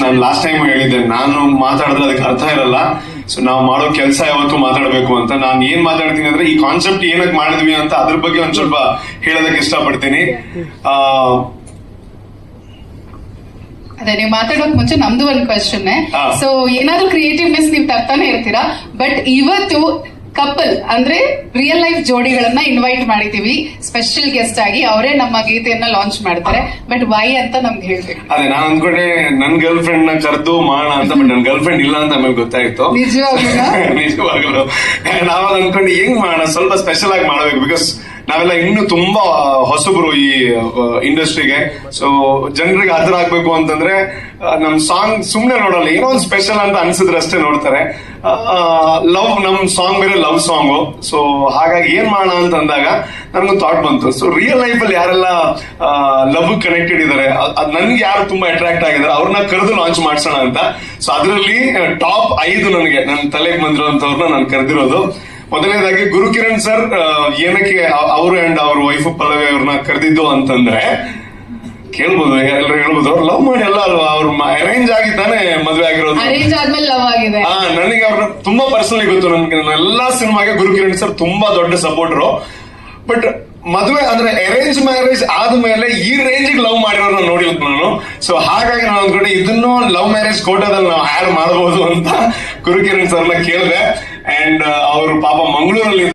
ನಾನು last time ಹೇಳಿದ್ದೆ ನಾನು ಮಾತಾಡಿದ್ರೆ ಅದಕ್ಕೆ ಅರ್ಥ ಇರಲ್ಲ. ಸೊ ನಾವು ಮಾಡೋ ಕೆಲಸ ಯಾವತ್ತು ಮಾತಾಡಬೇಕು ಅಂತ. ನಾನು ಏನ್ ಮಾತಾಡ್ತೀನಿ ಅಂದ್ರೆ ಈ ಕಾನ್ಸೆಪ್ಟ್ ಏನಕ್ಕೆ ಮಾಡಿದ್ವಿ ಅಂತ ಅದ್ರ ಬಗ್ಗೆ ಒಂದ್ ಸ್ವಲ್ಪ ಹೇಳೋದಕ್ಕೆ ಇಷ್ಟಪಡ್ತೀನಿ. ಆ, ಅದೇ ನೀವು ಮಾತಾಡೋಕ್ ಮುಂಚೆ ನಮ್ದು ಒಂದು ಕ್ವಶನ್. ಸೊ ಏನಾದ್ರೂ ಕ್ರಿಯೇಟಿವ್ನೆಸ್ ನೀವು ತರ್ತಾನೆ ಇರ್ತೀರಾ ಬಟ್ ಇವತ್ತು ಕಪಲ್ ಅಂದ್ರೆ ರಿಯಲ್ ಲೈಫ್ ಜೋಡಿಗಳನ್ನ ಇನ್ವೈಟ್ ಮಾಡಿದೀವಿ. ಸ್ಪೆಷಲ್ ಗೆಸ್ಟ್ ಆಗಿ ಅವರೇ ನಮ್ಮ ಗೀತೆಯನ್ನ ಲಾಂಚ್ ಮಾಡ್ತಾರೆ. ಬಟ್ ವೈ ಅಂತ ನಮ್ಗೆ ಹೇಳ್ಬೇಕು. ಅದೇ ನಾನು ಅನ್ಕೊಂಡೆ ನನ್ ಗರ್ಲ್ ಫ್ರೆಂಡ್ನ ಕರೆದು ಮಾಡೋಣ ಅಂತ ಬಟ್ ನನ್ ಗರ್ಲ್ ಫ್ರೆಂಡ್ ಇಲ್ಲ ಅಂತ ಆಮೇಲೆ ಗೊತ್ತಾಯ್ತು. ನಿಜವಾಗ್ಲೂ ನಿಜವಾಗ್ಲೂ. ನಾವಾಗ ಅನ್ಕೊಂಡು ಹೆಂಗ್ ಮಾಡೋಣ ಸ್ವಲ್ಪ ಸ್ಪೆಷಲ್ ಆಗಿ ಮಾಡಬೇಕು ಬಿಕಾಸ್ ನಾವೆಲ್ಲ ಇನ್ನು ತುಂಬಾ ಹೊಸಬ್ರು ಈ ಇಂಡಸ್ಟ್ರಿಗೆ. ಸೊ ಜನರಿಗೆ ಹತ್ರ ಆಗ್ಬೇಕು ಅಂತಂದ್ರೆ ನಮ್ ಸಾಂಗ್ ಸುಮ್ನೆ ನೋಡಲ್ಲ, ಏನೋ ಒಂದು ಸ್ಪೆಷಲ್ ಅಂತ ಅನ್ಸಿದ್ರೆ ಅಷ್ಟೇ ನೋಡ್ತಾರೆ. ಲವ್ ನಮ್ ಸಾಂಗ್ ಬೇರೆ ಲವ್ ಸಾಂಗು ಸೊ ಹಾಗಾಗಿ ಏನ್ ಮಾಡೋಣ ಅಂತ ಅಂದಾಗ ನನ್ಗೊಂದು ಥಾಟ್ ಬಂತು. ಸೊ ರಿಯಲ್ ಲೈಫ್ ಅಲ್ಲಿ ಯಾರೆಲ್ಲ ಲವ್ ಕನೆಕ್ಟೆಡ್ ಇದಾರೆ ಅದ್- ನನ್ಗೆ ಯಾರು ತುಂಬಾ ಅಟ್ರಾಕ್ಟ್ ಆಗಿದ್ದಾರೆ ಅವ್ರನ್ನ ಕರೆದು ಲಾಂಚ್ ಮಾಡ್ಸೋಣ ಅಂತ. ಸೊ ಅದರಲ್ಲಿ ಟಾಪ್ ಐದು ನನಗೆ ನನ್ನ ತಲೆಗೆ ಬಂದಿರುವಂತವ್ರನ್ನ ನಾನು ಕರೆದಿರೋದು. ಮೊದಲನೇದಾಗಿ ಗುರುಕಿರಣ್ ಸರ್ ಏನಕ್ಕೆ ಅವರು ಅಂಡ್ ಅವ್ರ ವೈಫ್ ಪಲ್ಲವಿ ಅವ್ರನ್ನ ಕರೆದಿದ್ದು ಅಂತಂದ್ರೆ ಕೇಳ್ಬೋದು ಎಲ್ಲರೂ ಹೇಳ್ಬೋದು ಅವ್ರು ಲವ್ ಮಾಡಿ ಅಲ್ಲ ಅಲ್ವಾ? ಅವ್ರ ಅರೇಂಜ್ ತಾನೆ ಮದ್ವೆ ಆಗಿರೋದು. ಆಗಿದೆ. ನನಗೆ ಅವ್ರನ್ನ ತುಂಬಾ ಪರ್ಸನಲ್ ಗೊತ್ತು. ನನ್ಗೆ ನನ್ನ ಎಲ್ಲಾ ಸಿನಿಮಾಗೆ ಗುರುಕಿರಣ್ ಸರ್ ತುಂಬಾ ದೊಡ್ಡ ಸಪೋರ್ಟರ್ ಬಟ್ ಮದುವೆ ಅಂದ್ರೆ ಅರೇಂಜ್ ಮ್ಯಾರೇಜ್ ಆದ್ಮೇಲೆ ಈ ಲವ್ ನೋಡಿಲ್ಲ ನಾನು. ಸೊ ಹಾಗಾಗಿ ನಾನು ಅಂದ್ಕೊಂಡೆ ಇದನ್ನು ಲವ್ ಮ್ಯಾರೇಜ್ ಕೋಟಾದಲ್ಲಿ ನಾವು ಆಡ್ ಮಾಡಬಹುದು ಅಂತ ಗುರುಕಿರಣ್ ಸರ್ನ ಕೇಳಿದೆ. ಅಂಡ್ ಅವರು ಪಾಪ ಮಂಗಳೂರಲ್ಲಿ